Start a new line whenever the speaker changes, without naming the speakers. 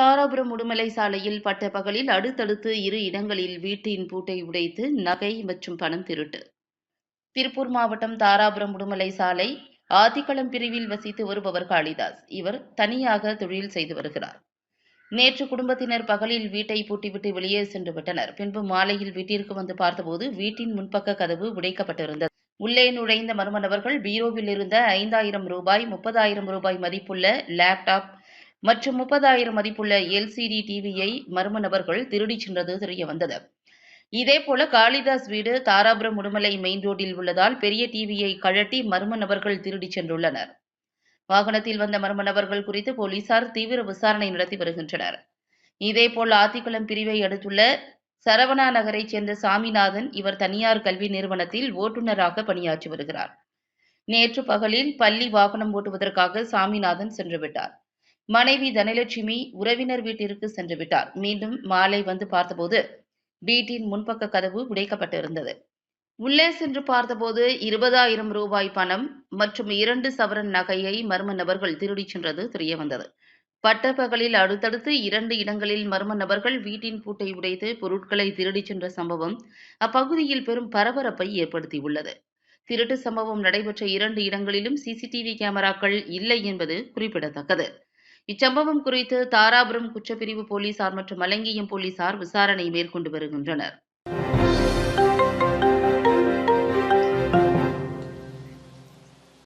தாராபுரம் உடுமலை சாலையில் பட்ட பகலில் அடுத்தடுத்து இரு இடங்களில் வீட்டின் பூட்டை உடைத்து நகை மற்றும் பணம் திருட்டு. திருப்பூர் மாவட்டம் தாராபுரம் உடுமலை சாலை ஆதிக்களம் பிரிவில் வசித்து வருபவர் காளிதாஸ். இவர் தனியாக தொழில் செய்து வருகிறார். நேற்று குடும்பத்தினர் பகலில் வீட்டை பூட்டிவிட்டு வெளியே சென்று விட்டனர். பின்பு மாலையில் வீட்டிற்கு வந்து பார்த்தபோது வீட்டின் முன்பக்க கதவு உடைக்கப்பட்டிருந்தது. உள்ளே நுழைந்த மர்ம நபர்கள் பீரோவில் இருந்த ஐந்தாயிரம் ரூபாய் முப்பதாயிரம் ரூபாய் மதிப்புள்ள லேப்டாப் மற்றும் முப்பதாயிரம் மதிப்புள்ள எல்சிடி டிவியை மர்ம நபர்கள் திருடிச் சென்றது தெரிய வந்தது. இதேபோல காளிதாஸ் வீடு தாராபுரம் உடுமலை மெயின் ரோட்டில் உள்ளதால் பெரிய டிவியை கழட்டி மர்ம நபர்கள் திருடிச் சென்றுள்ளனர். வாகனத்தில் வந்த மர்ம நபர்கள் குறித்து போலீசார் தீவிர விசாரணை நடத்தி வருகின்றனர். இதேபோல் ஆத்திக்குளம் பிரிவை அடுத்துள்ள சரவணா நகரைச் சேர்ந்த சாமிநாதன் இவர் தனியார் கல்வி நிறுவனத்தில் ஓட்டுநராக பணியாற்றி வருகிறார். நேற்று பகலில் பள்ளி வாகனம் ஓட்டுவதற்காக சாமிநாதன் சென்றுவிட்டார் மனைவி தனலட்சுமி உறவினர் வீட்டிற்கு சென்று விட்டார். மீண்டும் மாலை வந்து பார்த்தபோது வீட்டின் முன்பக்க கதவு உடைக்கப்பட்டிருந்தது. உள்ளே சென்று பார்த்தபோது இருபதாயிரம் ரூபாய் பணம் மற்றும் இரண்டு சவரன் நகையை மர்ம நபர்கள் திருடிச் சென்றது தெரியவந்தது பட்டப்பகலில் அடுத்தடுத்து இரண்டு இடங்களில் மர்ம நபர்கள் வீட்டின் பூட்டை உடைத்து பொருட்களை திருடிச் சென்ற சம்பவம் அப்பகுதியில் பெரும் பரபரப்பை ஏற்படுத்தியுள்ளது. திருட்டு சம்பவம் நடைபெற்ற இரண்டு இடங்களிலும் சிசிடிவி கேமராக்கள் இல்லை என்பது குறிப்பிடத்தக்கது. இச்சம்பவம் குறித்து தாராபுரம் குற்றப்பிரிவு போலீசார் மற்றும் மலங்கியம் போலீசார் விசாரணை மேற்கொண்டு வருகின்றனர்.